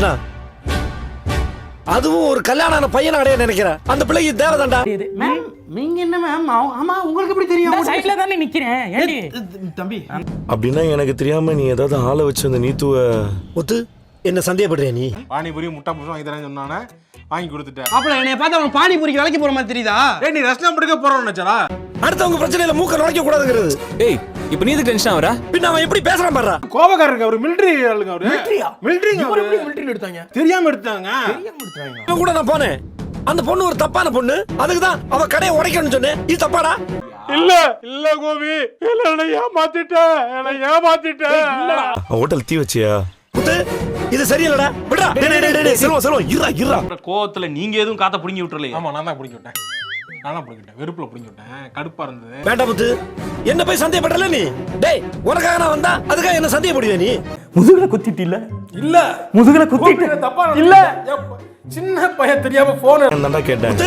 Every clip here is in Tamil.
பேசுனா அதுவும் ஒரு கல்யாணம் ஆன பையன் அடைய நினைக்கிறேன். அந்த பிள்ளைக்கு தேவைதான்டா இது மேம் நீங்க என்ன மேம்? ஆமா உங்களுக்கு எப்படி தெரியும்? சைட்ல தானே நிக்கிறேன். ஏண்டி? தம்பி. அப்படின்னா எனக்கு தெரியாம நீ ஏதாவது ஆளை வச்சு அந்த நீத்துவ முத்து என்ன சந்தேகப்படுறியா நீ? பானிபூரி முட்டை புஷம் வாங்கி தரேன்னு சொன்னானே வாங்கி கொடுத்துட்டேன். அப்பல என்னைய பார்த்து அவன் பானிபூரிக்கு வேலைக்கு போற மாதிரி தெரியுதா? ஏய் நீ ரெஸ்ட்லாம் பிடிக்க போறோம்னு நினைச்சாரா அடுத்தவங்க பிரச்சனையில மூக்க நுழைக்க கூடாதுங்கிறது. ஏய் இப்போ நீ எதுக்கு டென்ஷன் ஆகுற? பின்ன அவன் எப்படி பேசுறான் பாடுறா கோபக்காரருக்கு அவரு மிலிட்டரி ஆளுங்க அவரு. மிலிட்டரிங்க அவரு. மிலிட்டரி எடுத்தாங்க? தெரியாம எடுத்தாங்க. இவன் கூட நான் போனேன். அந்த பொண்ணு ஒரு தப்பான பொண்ணு. அதுக்கு தான் அவ கடையை உடைக்கணும்னு சொன்னேன். இது தப்பாடா? இல்ல இல்ல கோபி. இல்ல என்ன ஏமாத்திட்ட. என்ன ஏமாத்திட்ட. ஹோட்டல் தீ வச்சியா? இது சரியில்லடா. விடா டேய், டேய், டேய், செல்வம் செல்வம் இருடா இருடா. கோவத்துல நீங்க எதுவும் காத்த புடுங்கி விட்டுறலையே. ஆமா நான் தான் பிடிக்க விட்டேன். நான் தான் பிடிக்க விட்டேன் வெறுப்புல பிடிக்க விட்டேன் கடுப்பா இருந்தது. வேண்டாம் முத்து என்ன போய் சந்தேகப்படல நீ? டேய் உனக்காக நான் வந்தா அதுக்காக என்ன சந்தேகப்படுவியா நீ? முதுகுல குத்திட்டு இல்ல? இல்ல. முதுகுல குத்திட்டு தப்பா இல்ல. சின்ன பையன் தெரியாம போன் கேட்டேன்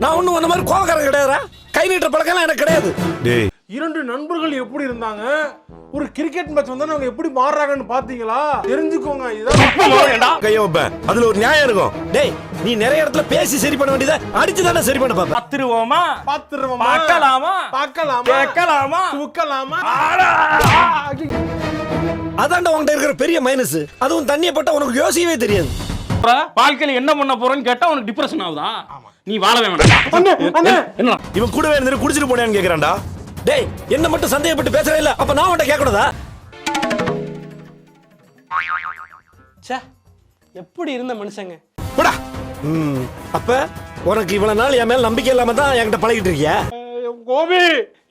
நான் ஒண்ணும் உன்ன மாதிரி கோவக்காரன் கிடையாதுடா. கை நீட்டுற பழக்கம் எனக்கு கிடையாது. டேய். இரண்டு நண்பர்கள் எப்படி இருந்தாங்க? ஒரு கிரிக்கெட் மேட்ச் வந்தா அவங்க எப்படி மாறுறாங்கன்னு பாத்தீங்களா? தெரிஞ்சுக்கோங்க இதான் கைய வைப்பேன் அதுல ஒரு நியாயம் இருக்கும். டேய் நீ நிறைய இடத்துல பேசி சரி பண்ண வேண்டியதை அடிச்சு தானே சரி பண்ண பாப்ப. பத்துருவோமா பாத்துருவோமா பார்க்கலாமா? பார்க்கலாமா? கேட்கலாமா? தூக்கலாமா? அதான்டா உன்கிட்ட இருக்கிற பெரிய மைனஸ் அதுவும் தண்ணியை பட்டா உனக்கு யோசிக்கவே தெரியாது. வாழ்க்கையில என்ன பண்ண போறேன்னு கேட்டா உனக்கு டிப்ரெஷன் ஆகுதா? நீ வாழவே வேண்டாம் என்ன இவன் கூடவே இருந்து குடிச்சிட்டு போனேன்னு கேக்குறான்டா. டேய் என்ன மட்டும் சந்தேகப்பட்டு பேசுறே இல்ல. அப்ப நான் உன்கிட்ட கேட்கக்கூடாதா ச்சே எப்படி இருந்த மனுஷங்க? போடா. ம், அப்ப உனக்கு இவ்வளவு நாள் என் மேல நம்பிக்கை இல்லாம தான் என்கிட்ட பழகிட்டு இருக்கியா? கோபி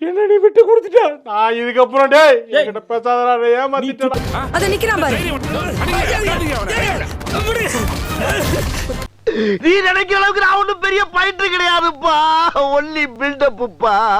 என்ன நீ விட்டு கொடுத்துட்ட? நான் இதுக்கப்புறம் டேய் என்கிட்ட பேசாதடா நான் ஏமாத்திட்டடா. அத நிக்கிறான் பாரு. நீ நினைக்கிற அளவுக்கு நான் ஒண்ணும் பெரிய பயிற்று கிடையாதுப்பா. ஒன்லி பில்டப்புப்பா